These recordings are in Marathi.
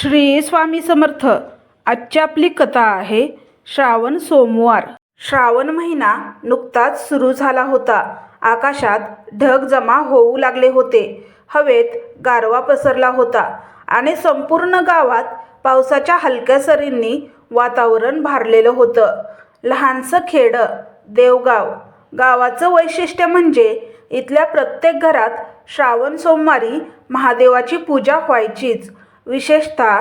श्री स्वामी समर्थ. आजची आपली कथा आहे श्रावण सोमवार. श्रावण महिना नुकताच सुरू झाला होता. आकाशात ढग जमा होऊ लागले होते. हवेत गारवा पसरला होता आणि संपूर्ण गावात पावसाच्या हलक्या सरींनी वातावरण भारलेलं होतं. लहानसं खेडं देवगाव. गावाचं वैशिष्ट्य म्हणजे इथल्या प्रत्येक घरात श्रावण सोमवारी महादेवाची पूजा व्हायचीच. विशेषतः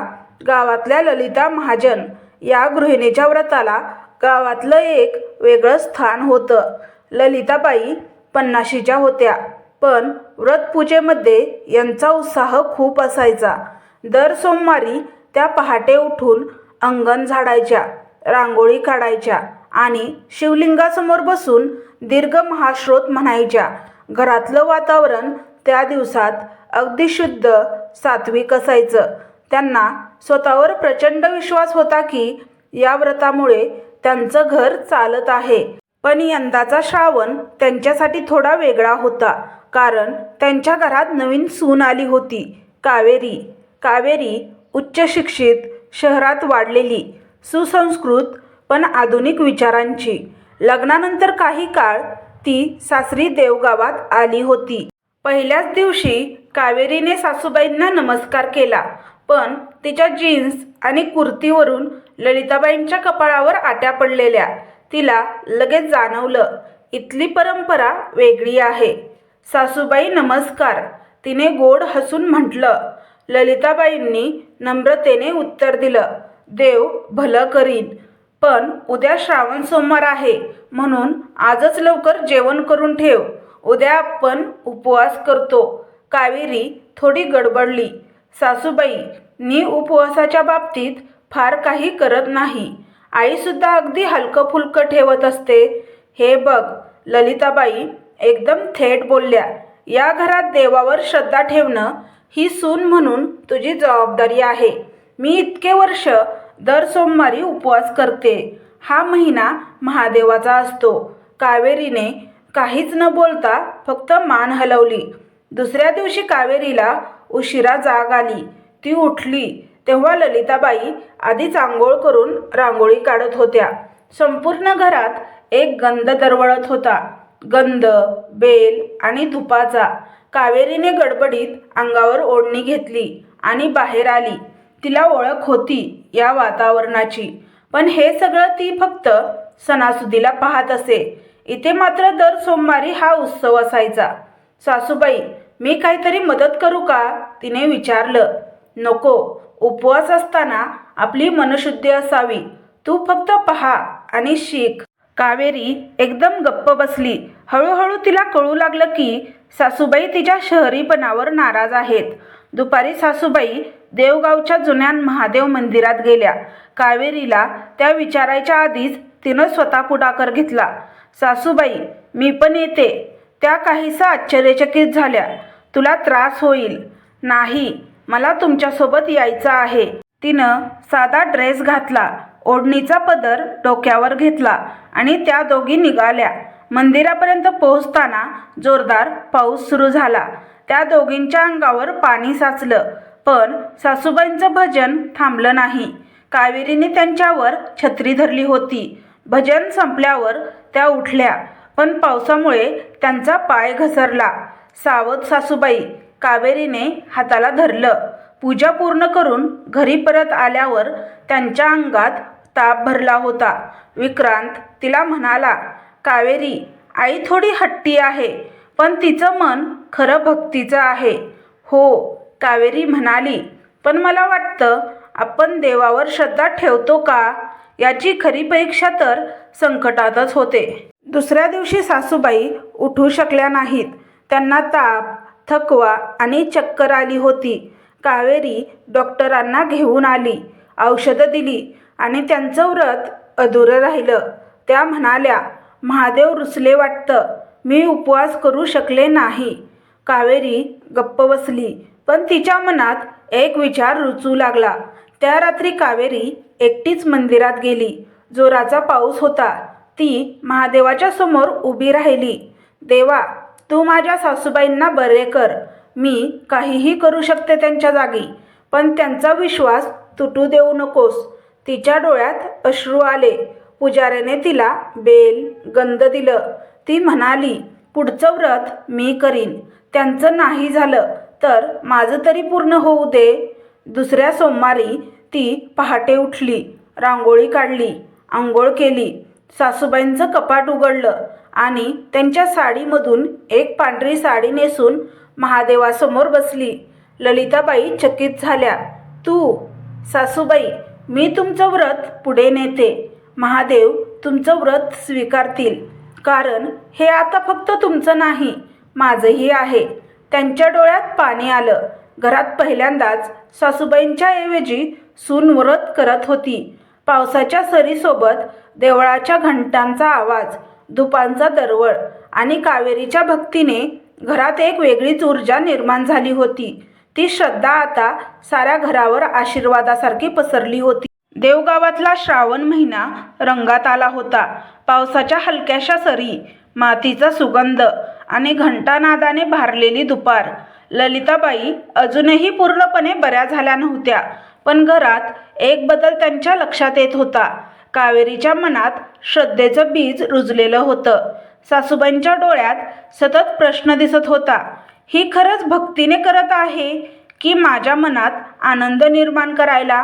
गावातल्या ललिता महाजन या गृहिणीच्या व्रताला गावातलं एक वेगळं स्थान होतं. ललिताबाई पन्नाशीच्या होत्या पण व्रतपूजेमध्ये यांचा उत्साह खूप असायचा. दर सोमवारी त्या पहाटे उठून अंगण झाडायच्या रांगोळी काढायच्या आणि शिवलिंगासमोर बसून दीर्घ महाश्रोत म्हणायच्या. घरातलं वातावरण त्या दिवसात अगदी शुद्ध सात्विक असायचं. त्यांना स्वतःवर प्रचंड विश्वास होता की या व्रतामुळे त्यांचं घर चालत आहे. पण यंदाचा श्रावण त्यांच्यासाठी थोडा वेगळा होता कारण त्यांच्या घरात नवीन सून आली होती कावेरी. कावेरी उच्च शिक्षित शहरात वाढलेली सुसंस्कृत पण आधुनिक विचारांची. लग्नानंतर काही काळ ती सासरी देवगावात आली होती. पहिल्याच दिवशी कावेरीने सासूबाईंना नमस्कार केला पण तिच्या जीन्स आणि कुर्तीवरून ललिताबाईंच्या कपाळावर आट्या पडलेल्या तिला लगेच जाणवलं इथली परंपरा वेगळी आहे. सासूबाई नमस्कार. तिने गोड हसून म्हटलं ललिताबाईंनी नम्रतेने उत्तर दिलं देव भलं करीन पण उद्या श्रावण सोमवार आहे म्हणून आजच लवकर जेवण करून ठेव. उद्या आपण उपवास करतो. कावेरी थोडी गडबडली. सासूबाई मी उपवासाच्या बाबतीत फार काही करत नाही. आईसुद्धा अगदी हलकं फुलकं ठेवत असते. हे बघ ललिताबाई एकदम थेट बोलल्या या घरात देवावर श्रद्धा ठेवणं ही सून म्हणून तुझी जबाबदारी आहे. मी इतके वर्ष दर सोमवारी उपवास करते. हा महिना महादेवाचा असतो. कावेरीने काहीच न बोलता फक्त मान हलवली. दुसऱ्या दिवशी कावेरीला उशिरा जाग आली. ती उठली तेव्हा ललिताबाई आधीच आंघोळ करून रांगोळी काढत होत्या. संपूर्ण घरात एक गंध दरवळत होता. गंध बेल आणि धुपाचा. कावेरीने गडबडीत अंगावर ओढणी घेतली आणि बाहेर आली. तिला ओळख होती या वातावरणाची. पण हे सगळं ती फक्त सणासुदीला पाहत असे. इथे मात्र दर सोमवारी हा उत्सव असायचा. सासूबाई मी काहीतरी मदत करू का? तिने विचारलं. नको उपवास असताना आपली मनशुद्धी असावी. तू फक्त पहा आणि शिक. कावेरी एकदम गप्प बसली. हळूहळू तिला कळू लागलं की सासूबाई तिच्या शहरीपणावर नाराज आहेत. दुपारी सासूबाई देवगावच्या जुन्या महादेव मंदिरात गेल्या. कावेरीला त्या विचारायच्या आधीच तिनं स्वतः पुढाकार घेतला. सासूबाई मी पण येते. त्या काहीसा आश्चर्यचकित झाल्या. तुला त्रास होईल. नाही मला तुमच्यासोबत यायचं आहे. तिनं साधा ड्रेस घातला ओढणीचा पदर डोक्यावर घेतला आणि त्या दोघी निघाल्या. मंदिरापर्यंत पोहोचताना जोरदार पाऊस सुरू झाला. त्या दोघींच्या अंगावर पाणी साचलं पण सासूबाईंचं भजन थांबलं नाही. कावेरीने त्यांच्यावर छत्री धरली होती. भजन संपल्यावर त्या उठल्या. पण पावसामुळे त्यांचा पाय घसरला. सावध सासूबाई कावेरीने हाताला धरलं. पूजा पूर्ण करून घरी परत आल्यावर त्यांच्या अंगात ताप भरला होता. विक्रांत तिला म्हणाला कावेरी आई थोडी हट्टी आहे पण तिचं मन खरं भक्तीचं आहे. हो कावेरी म्हणाली पण मला वाटतं आपण देवावर श्रद्धा ठेवतो का? याची खरी परीक्षा तर संकटातच होते. दुसऱ्या दिवशी सासूबाई उठू शकल्या नाहीत. त्यांना ताप थकवा आणि चक्कर आली होती. कावेरी डॉक्टरांना घेऊन आली औषधं दिली आणि त्यांचं व्रत अधुरं राहिलं. त्या म्हणाल्या महादेव रुसले वाटतं. मी उपवास करू शकले नाही. कावेरी गप्प बसली पण तिच्या मनात एक विचार रुचू लागला. त्या रात्री कावेरी एकटीच मंदिरात गेली. जोराचा पाऊस होता. ती महादेवाच्या समोर उभी राहिली. देवा तू माझ्या सासूबाईंना बरे कर. मी काहीही करू शकते त्यांच्या जागी पण त्यांचा विश्वास तुटू देऊ नकोस. तिच्या डोळ्यात अश्रू आले. पुजाऱ्याने तिला बेल गंध दिलं. ती म्हणाली पुढचं व्रत मी करीन. त्यांचं नाही झालं तर माझं तरी पूर्ण होऊ दे. दुसऱ्या सोमवारी ती पहाटे उठली रांगोळी काढली आंघोळ केली सासूबाईंचं कपाट उघडलं आणि त्यांच्या साडीमधून एक पांढरी साडी नेसून महादेवासमोर बसली. ललिताबाई चकित झाल्या तू सासूबाई मी तुमचं व्रत पुढे नेते. महादेव तुमचं व्रत स्वीकारतील. कारण हे आता फक्त तुमचं नाही माझंही आहे. त्यांच्या डोळ्यात पाणी आलं. घरात पहिल्यांदाच सासूबाईंच्या ऐवजी सून व्रत करत होती. पावसाच्या सरीसोबत देवळाच्या घंटांचा आवाज दुपांचा दरवळ आणि कावेरीच्या भक्तीने घरात एक वेगळीच ऊर्जा निर्माण झाली होती. ती श्रद्धा आता साऱ्या घरावर आशीर्वादासारखी पसरली होती. देवगावातला श्रावण महिना रंगात आला होता. पावसाच्या हलक्याशा सरी मातीचा सुगंध आणि घंटानादाने भारलेली दुपार ललिताबाई अजूनही पूर्णपणे बऱ्या झाल्या नव्हत्या पण घरात एक बदल त्यांच्या लक्षात येत होता. कावेरीच्या मनात श्रद्धेचं बीज रुजलेलं होतं. सासूबाईंच्या डोळ्यात सतत प्रश्न दिसत होता ही खरंच भक्तीने करत आहे की माझ्या मनात आनंद निर्माण करायला?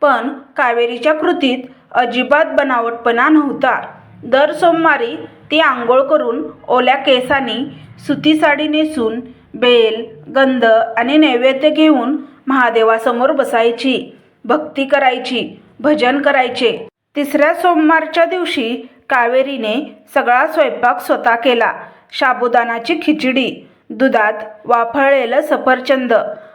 पण कावेरीच्या कृतीत अजिबात बनावटपणा नव्हता. दर सोमवारी ती आंघोळ करून ओल्या केसांनी सुती साडी नेसून बेल गंध आणि नैवेद्य घेऊन महादेवासमोर बसायची भक्ती करायची भजन करायचे. तिसऱ्या सोमवारच्या दिवशी कावेरीने सगळा स्वयंपाक स्वतः केला. शाबुदानाची खिचडी दुधात वाफळलेलं सफरचंद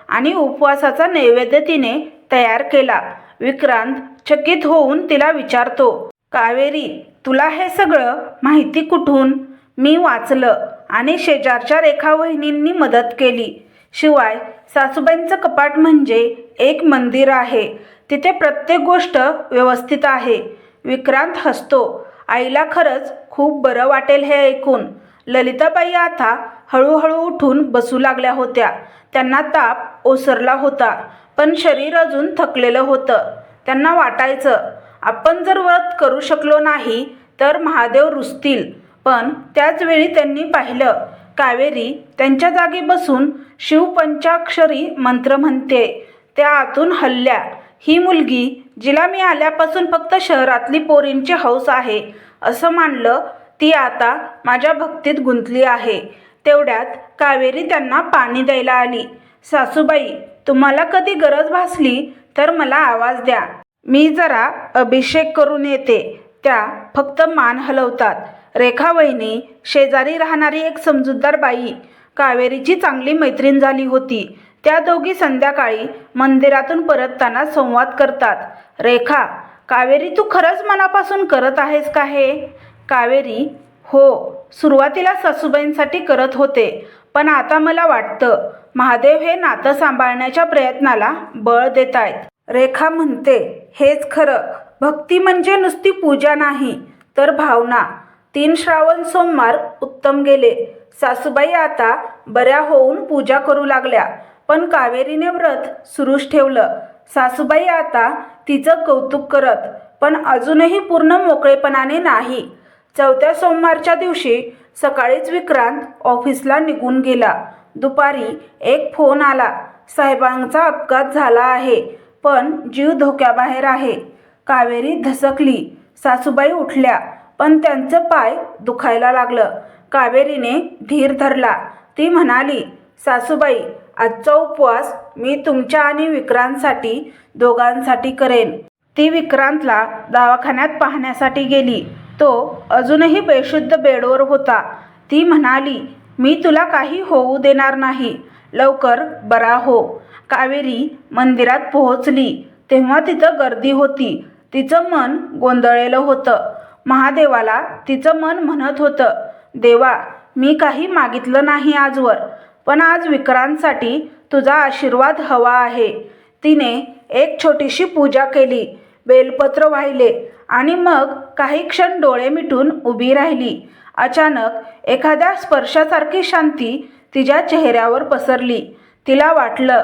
आणि उपवासाचा नैवेद्य तिने तयार केला. विक्रांत चकित होऊन तिला विचारतो कावेरी तुला हे सगळं माहिती कुठून? मी वाचलं. आणि शेजारच्या रेखा वहिनींनी मदत केली. शिवाय सासूबाईंचं कपाट म्हणजे एक मंदिर आहे. तिथे प्रत्येक गोष्ट व्यवस्थित आहे. विक्रांत हसतो. आईला खरंच खूप बरं वाटेल हे ऐकून. ललिताबाई आता हळूहळू उठून बसू लागल्या होत्या. त्यांना ताप ओसरला होता पण शरीर अजून थकलेलं होतं. त्यांना वाटायचं आपण जर व्रत करू शकलो नाही तर महादेव रुसतील. पण त्याचवेळी त्यांनी पाहिलं कावेरी त्यांच्या जागी बसून शिवपंचाक्षरी मंत्र म्हणते त्या आतून हल्ल्या. ही मुलगी जिला मी आल्यापासून फक्त शहरातली पोरींची हौस आहे असं मानलं ती आता माझ्या भक्तीत गुंतली आहे. तेवढ्यात कावेरी त्यांना पाणी द्यायला आली. सासूबाई तुम्हाला कधी गरज भासली तर मला आवाज द्या. मी जरा अभिषेक करून येते. त्या फक्त मान हलवतात. रेखा वहिनी शेजारी राहणारी एक समजूतदार बाई कावेरीची चांगली मैत्रीण झाली होती. त्या दोघी संध्याकाळी मंदिरातून परतताना संवाद करतात. रेखा कावेरी तू खरंच मनापासून करत आहेस का हे? कावेरी हो सुरुवातीला सासूबाईंसाठी करत होते पण आता मला वाटतं महादेव हे नातं सांभाळण्याच्या प्रयत्नाला बळ देत आहेत रेखा म्हणते हेच खरं. भक्ती म्हणजे नुसती पूजा नाही तर भावना. तीन श्रावण सोमवार उत्तम गेले. सासूबाई आता बऱ्या होऊन पूजा करू लागल्या पण कावेरीने व्रत सुरूच ठेवलं. सासूबाई आता तिचं कौतुक करत पण अजूनही पूर्ण मोकळेपणाने नाही. चौथ्या सोमवारच्या दिवशी सकाळीच विक्रांत ऑफिसला निघून गेला. दुपारी एक फोन आला साहेबांचा अपघात झाला आहे पण जीव धोक्याबाहेर आहे. कावेरी धसकली. सासूबाई उठल्या पण त्यांचं पाय दुखायला लागलं. कावेरीने धीर धरला. ती म्हणाली सासूबाई आजचा उपवास मी तुमच्या आणि विक्रांतसाठी दोघांसाठी करेन. ती विक्रांतला दवाखान्यात पाहण्यासाठी गेली. तो अजूनही बेशुद्ध बेडवर होता. ती म्हणाली मी तुला काही होऊ देणार नाही. लवकर बरा हो. कावेरी मंदिरात पोहोचली. तेव्हा तिथं गर्दी होती. तिचं मन गोंधळलेलं होतं. महादेवाला तिचं मन म्हणत होतं देवा मी काही मागितलं नाही आजवर पण आज विक्रांतसाठी तुझा आशीर्वाद हवा आहे. तिने एक छोटीशी पूजा केली बेलपत्र वाहिले आणि मग काही क्षण डोळे मिटून उभी राहिली. अचानक एखाद्या स्पर्शासारखी शांती तिच्या चेहऱ्यावर पसरली. तिला वाटलं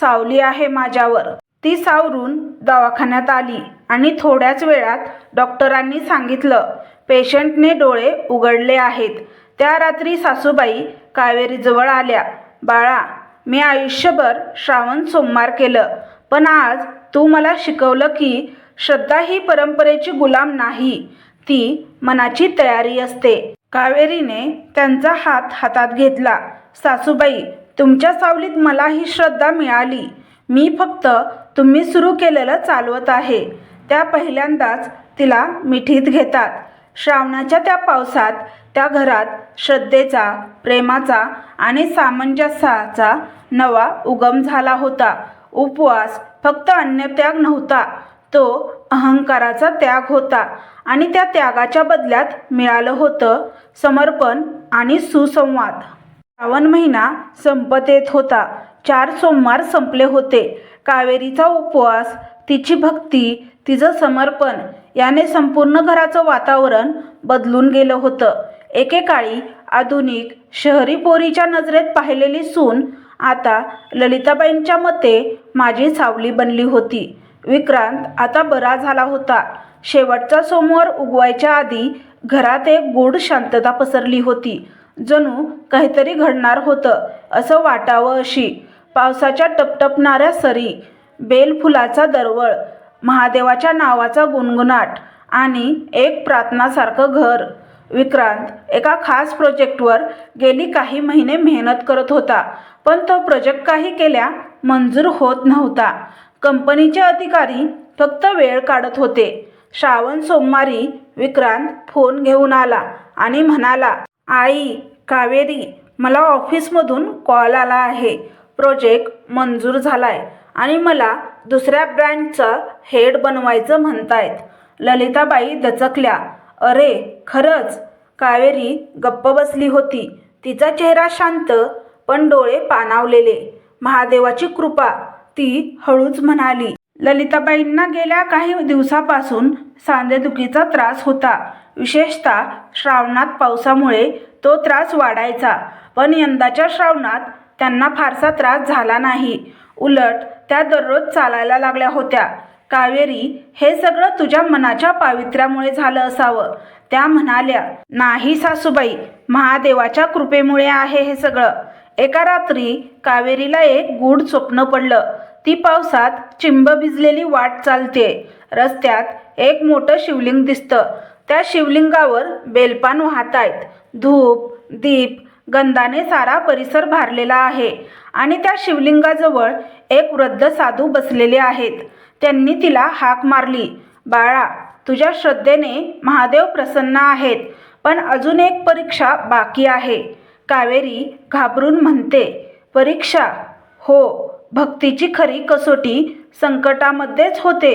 सावली आहे माझ्यावर. ती सावरून दवाखान्यात आली आणि थोड्याच वेळात डॉक्टरांनी सांगितलं पेशंटने डोळे उघडले आहेत. त्या रात्री सासूबाई कावेरीजवळ आल्या. बाळा मी आयुष्यभर श्रावण सोमवार केलं पण आज तू मला शिकवलं की श्रद्धा ही परंपरेची गुलाम नाही. ती मनाची तयारी असते. कावेरीने त्यांचा हात हातात घेतला. सासूबाई तुमच्या सावलीत मला ही श्रद्धा मिळाली. मी फक्त तुम्ही सुरू केलेलं चालवत आहे. त्या पहिल्यांदाच तिला मिठीत घेतात. श्रावणाच्या त्या पावसात त्या घरात श्रद्धेचा प्रेमाचा आणि सामंजस्याचा नवा उगम झाला होता. उपवास फक्त अन्नत्याग नव्हता. तो अहंकाराचा त्याग होता आणि त्या त्यागाच्या बदल्यात मिळालं होतं समर्पण आणि सुसंवाद. श्रावण महिना संपत येत होता. चार सोमवार संपले होते. कावेरीचा उपवास तिची भक्ती तिचं समर्पण याने संपूर्ण घराचं वातावरण बदलून गेलं होतं. एकेकाळी आधुनिक शहरी पोरीच्या नजरेत पाहिलेली सून आता ललिताबाईंच्या मते माझी सावली बनली होती. विक्रांत आता बरा झाला होता. शेवटचा सोमवार उगवायच्या आधी घरात एक गूढ शांतता पसरली होती. जणू काहीतरी घडणार होतं असं वाटावं अशी पावसाच्या टपटपणाऱ्या सरी बेलफुलाचा दरवळ महादेवाच्या नावाचा गुणगुणाट आणि एक प्रार्थनासारखं घर. विक्रांत एका खास प्रोजेक्टवर गेली काही महिने मेहनत करत होता पण तो प्रोजेक्ट काही केल्या मंजूर होत नव्हता. कंपनीचे अधिकारी फक्त वेळ काढत होते. श्रावण सोमवारी विक्रांत फोन घेऊन आला आणि म्हणाला आई कावेरी मला ऑफिसमधून कॉल आला आहे. प्रोजेक्ट मंजूर झालाय आणि मला दुसऱ्या ब्रँडचा हेड बनवायचं म्हणतायत. ललिताबाई दचकल्या. अरे खरंच? कावेरी गप्प बसली होती. तिचा चेहरा शांत पण डोळे पाणावलेले. महादेवाची कृपा ती हळूच म्हणाली. ललिताबाईंना गेल्या काही दिवसापासून सांधेदुखीचा त्रास होता. विशेषतः श्रावणात पावसामुळे तो त्रास वाढायचा. पण यंदाच्या श्रावणात त्यांना फारसा त्रास झाला नाही. उलट त्या दररोज चालायला लागल्या होत्या. कावेरी हे सगळं तुझ्या मनाच्या पावित्र्यामुळे झालं असावं त्या म्हणाल्या नाही सासूबाई महादेवाच्या कृपेमुळे आहे हे सगळं. एका रात्री कावेरीला एक गूढ स्वप्न पडलं. ती पावसात चिंब भिजलेली वाट चालते. रस्त्यात एक मोठं शिवलिंग दिसतं. त्या शिवलिंगावर बेलपान वाहत आहेत धूप दीप गंधाने सारा परिसर भारलेला आहे आणि त्या शिवलिंगाजवळ एक वृद्ध साधू बसलेले आहेत. त्यांनी तिला हाक मारली बाळा तुझ्या श्रद्धेने महादेव प्रसन्न आहेत पण अजून एक परीक्षा बाकी आहे. कावेरी घाबरून म्हणते परीक्षा? हो भक्तीची खरी कसोटी संकटामध्येच होते.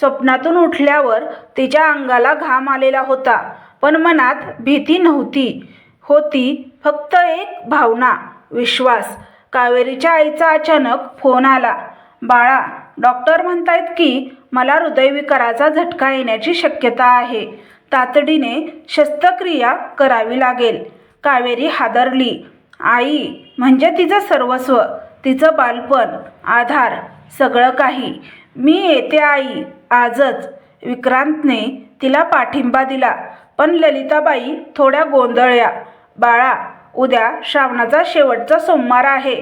स्वप्नातून उठल्यावर तिच्या अंगाला घाम आलेला होता पण मनात भीती नव्हती. होती फक्त एक भावना विश्वास. कावेरीच्या आईचा अचानक फोन आला. बाळा डॉक्टर म्हणतायत की मला हृदयविकाराचा झटका येण्याची शक्यता आहे. तातडीने शस्त्रक्रिया करावी लागेल. कावेरी हादरली. आई म्हणजे तिचं सर्वस्व तिचं बालपण आधार सगळं काही. मी येते आई आजच. विक्रांतने तिला पाठिंबा दिला. पण ललिताबाई थोड्या गोंधळल्या बाळा उद्या श्रावणाचा शेवटचा सोमवार आहे.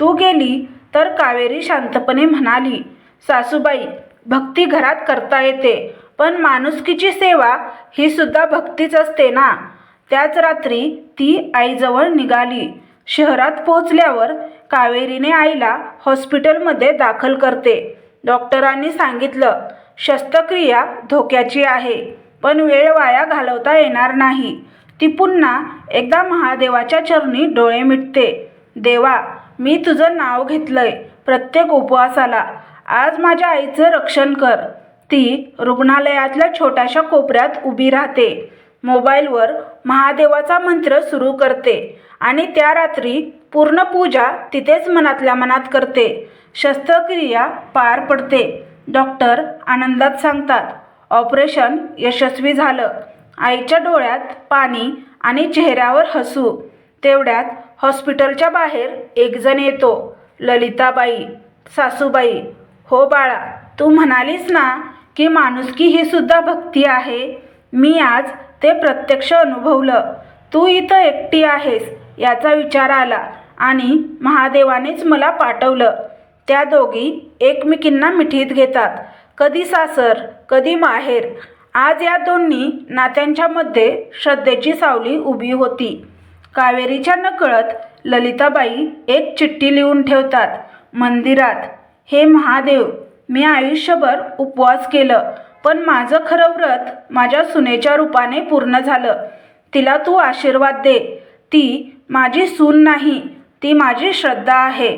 तू गेली तर कावेरी शांतपणे म्हणाली सासूबाई भक्ती घरात करता येते पण माणुसकीची सेवा ही सुद्धा भक्तीच असते ना त्याच रात्री ती आईजवळ निघाली. शहरात पोहोचल्यावर कावेरीने आईला हॉस्पिटलमध्ये दाखल करते. डॉक्टरांनी सांगितलं शस्त्रक्रिया धोक्याची आहे पण वेळ वाया घालवता येणार नाही. ती पुन्हा एकदा महादेवाच्या चरणी डोळे मिटते. देवा मी तुझं नाव घेतलंय प्रत्येक उपवासाला. आज माझ्या आईचं रक्षण कर. ती रुग्णालयातल्या छोट्याशा कोपऱ्यात उभी राहते. मोबाईलवर महादेवाचा मंत्र सुरू करते आणि त्या रात्री पूर्ण पूजा तिथेच मनातल्या मनात करते. शस्त्रक्रिया पार पडते. डॉक्टर आनंदात सांगतात ऑपरेशन यशस्वी झालं. आईच्या डोळ्यात पाणी आणि चेहऱ्यावर हसू. तेवढ्यात हॉस्पिटलच्या बाहेर एकजण येतो. ललिताबाई सासूबाई हो बाळा तू म्हणालीस ना की माणुसकी ही सुद्धा भक्ती आहे? मी आज ते प्रत्यक्ष अनुभवलं. तू इथं एकटी आहेस याचा विचार आला आणि महादेवानेच मला पाठवलं. त्या दोघी एकमेकींना मिठीत घेतात. कधी सासर कधी माहेर. आज या दोन्ही नात्यांच्यामध्ये श्रद्धेची सावली उभी होती. कावेरीच्या नकळत ललिताबाई एक चिठ्ठी लिहून ठेवतात मंदिरात हे महादेव मी आयुष्यभर उपवास केलं पण माझं खरं व्रत माझ्या सुनेच्या रूपाने पूर्ण झालं. तिला तू आशीर्वाद दे. ती माझी सून नाही ती माझी श्रद्धा आहे.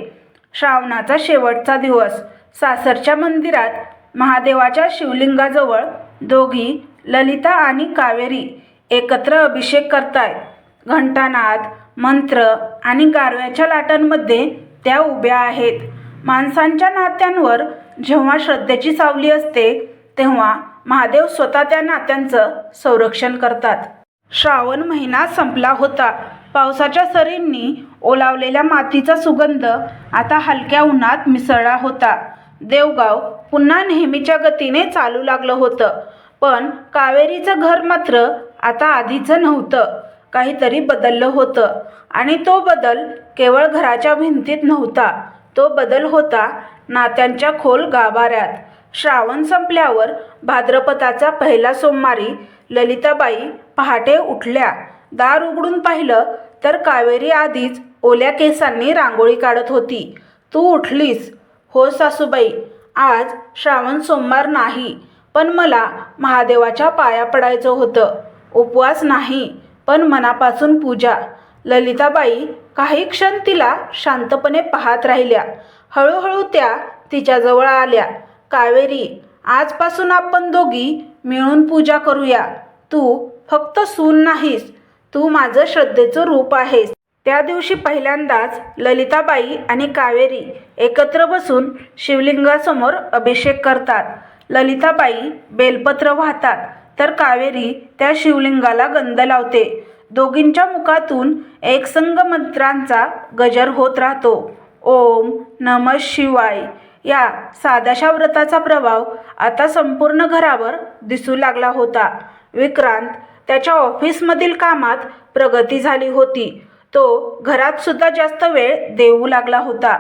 श्रावणाचा शेवटचा दिवस सासरच्या मंदिरात महादेवाच्या शिवलिंगाजवळ दोघी ललिता आणि कावेरी एकत्र अभिषेक करतायत. घंटानाद मंत्र आणि गारव्याच्या लाटांमध्ये त्या उभ्या आहेत. माणसांच्या नात्यांवर जेव्हा श्रद्धेची सावली असते तेव्हा महादेव स्वतः त्या नात्यांचं संरक्षण करतात. श्रावण महिना संपला होता. पावसाच्या सरींनी ओलावलेल्या मातीचा सुगंध आता हलक्या उन्हात मिसळला होता. देवगाव पुन्हा नेहमीच्या गतीने चालू लागलं होतं. पण कावेरीचं घर मात्र आता आधीचं नव्हतं. काहीतरी बदललं होतं. आणि तो बदल केवळ घराच्या भिंतीत नव्हता. तो बदल होता नात्यांच्या खोल गाभाऱ्यात. श्रावण संपल्यावर भाद्रपदाचा पहिला सोमवारी ललिताबाई पहाटे उठल्या. दार उघडून पाहिलं तर कावेरी आधीच ओल्या केसांनी रांगोळी काढत होती. तू उठलीस? हो सासूबाई आज श्रावण सोमवार नाही पण मला महादेवाच्या पाया पडायचं होतं. उपवास नाही पण मनापासून पूजा. ललिताबाई काही क्षण तिला शांतपणे पाहत राहिल्या. हळूहळू त्या तिच्याजवळ आल्या. कावेरी आजपासून आपण दोघी मिळून पूजा करूया. तू फक्त सून नाहीस. तू माझं श्रद्धेचं रूप आहेस. त्या दिवशी पहिल्यांदाच ललिताबाई आणि कावेरी एकत्र बसून शिवलिंगासमोर अभिषेक करतात. ललिताबाई बेलपत्र वाहतात तर कावेरी त्या शिवलिंगाला गंध लावते. दोघींच्या मुखातून एकसंग मंत्रांचा गजर होत राहतो. ओम नम शिवाय. या साध्याशा व्रताचा प्रभाव आता संपूर्ण घरावर दिसू लागला होता. विक्रांत त्याच्या ऑफिसमधील कामात प्रगती झाली होती. तो घरात सुद्धा जास्त वेळ देऊ लागला होता.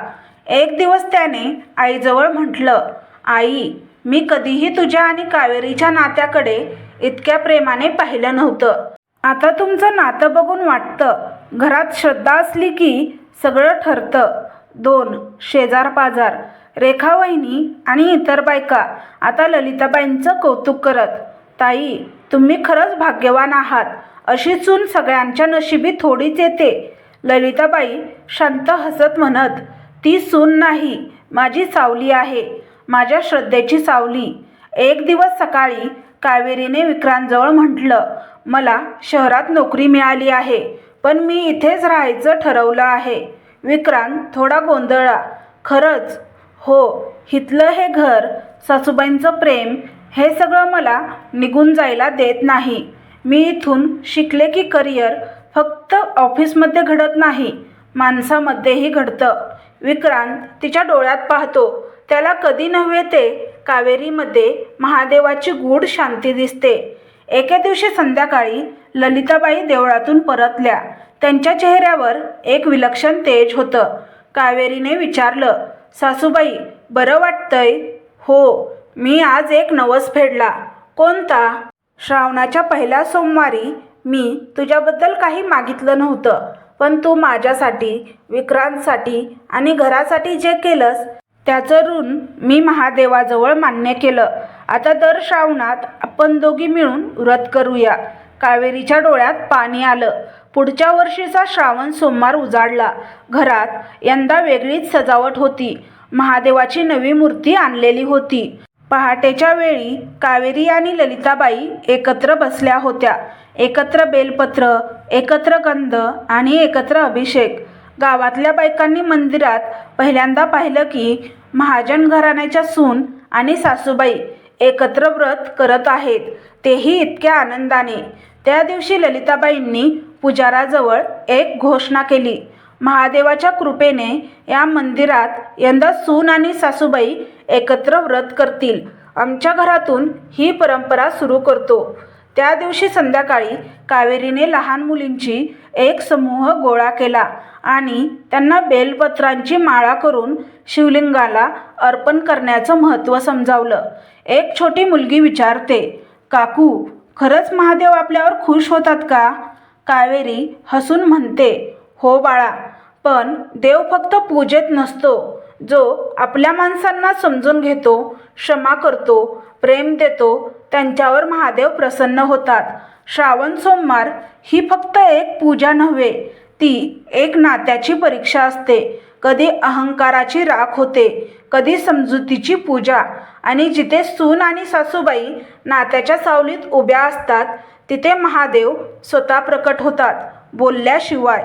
एक दिवस त्याने आईजवळ म्हटलं आई मी कधीही तुझ्या आणि कावेरीच्या नात्याकडे इतक्या प्रेमाने पाहिलं नव्हतं. आता तुमचं नातं बघून वाटतं. घरात श्रद्धा असली की सगळं ठरतं. दोन शेजार पाजार रेखा वहिनी आणि इतर बायका. आता ललिताबाईंचं कौतुक करत ताई तुम्ही खरंच भाग्यवान आहात. अशी चून सगळ्यांच्या नशिबी थोडीच येते. ललिताबाई शांत हसत म्हणत ती सून नाही माझी सावली आहे माझ्या श्रद्धेची सावली. एक दिवस सकाळी कावेरीने विक्रांतजवळ म्हटलं मला शहरात नोकरी मिळाली आहे पण मी इथेच राहायचं ठरवलं आहे. विक्रांत थोडा गोंधळा खरंच? हो हिथलं हे घर सासूबाईंचं प्रेम हे सगळं मला निघून जायला देत नाही. मी इथून शिकले की करिअर फक्त ऑफिसमध्ये घडत नाही माणसामध्येही घडतं. विक्रांत तिच्या डोळ्यात पाहतो. त्याला कधी नव्हे ते कावेरीमध्ये महादेवाची गूढ शांती दिसते. एके दिवशी संध्याकाळी ललिताबाई देवळातून परतल्या. त्यांच्या चेहऱ्यावर एक विलक्षण तेज होतं. कावेरीने विचारलं सासूबाई बरं वाटतंय? हो मी आज एक नवस फेडला. कोणता? श्रावणाच्या पहिल्या सोमवारी मी तुझ्याबद्दल काही मागितलं नव्हतं पण तू माझ्यासाठी विक्रांतसाठी आणि घरासाठी जे केलंस त्याचं ऋण मी महादेवाजवळ मान्य केलं. आता दर श्रावणात आपण दोघी मिळून व्रत करूया. कावेरीच्या डोळ्यात पाणी आलं. पुढच्या वर्षीचा श्रावण सोमवार उजाडला. घरात यंदा वेगळीच सजावट होती. महादेवाची नवी मूर्ती आणलेली होती. पहाटेच्या वेळी कावेरी आणि ललिताबाई एकत्र बसल्या होत्या. एकत्र बेलपत्र एकत्र गंध आणि एकत्र अभिषेक. गावातल्या बायकांनी मंदिरात पहिल्यांदा पाहिलं की महाजन घराण्याच्या सून आणि सासूबाई एकत्र व्रत करत आहेत. तेही इतक्या आनंदाने. त्या दिवशी ललिताबाईंनी पुजाराजवळ एक घोषणा केली. महादेवाच्या कृपेने या मंदिरात यंदा सून आणि सासूबाई एकत्र व्रत करतील. आमच्या घरातून ही परंपरा सुरू करतो. त्या दिवशी संध्याकाळी कावेरीने लहान मुलींची एक समूह गोळा केला आणि त्यांना बेलपत्रांची माळा करून शिवलिंगाला अर्पण करण्याचं महत्त्व समजावलं. एक छोटी मुलगी विचारते काकू खरंच महादेव आपल्यावर खुश होतात का? कावेरी हसून म्हणते हो बाळा पण देव फक्त पूजेत नसतो. जो आपल्या माणसांना समजून घेतो क्षमा करतो प्रेम देतो त्यांच्यावर महादेव प्रसन्न होतात. श्रावण सोमवार ही फक्त एक पूजा नव्हे ती एक नात्याची परीक्षा असते. कधी अहंकाराची राख होते कधी समजुतीची पूजा. आणि जिथे सून आणि सासूबाई नात्याच्या सावलीत उभ्या असतात तिथे महादेव स्वतः प्रकट होतात बोलल्याशिवाय.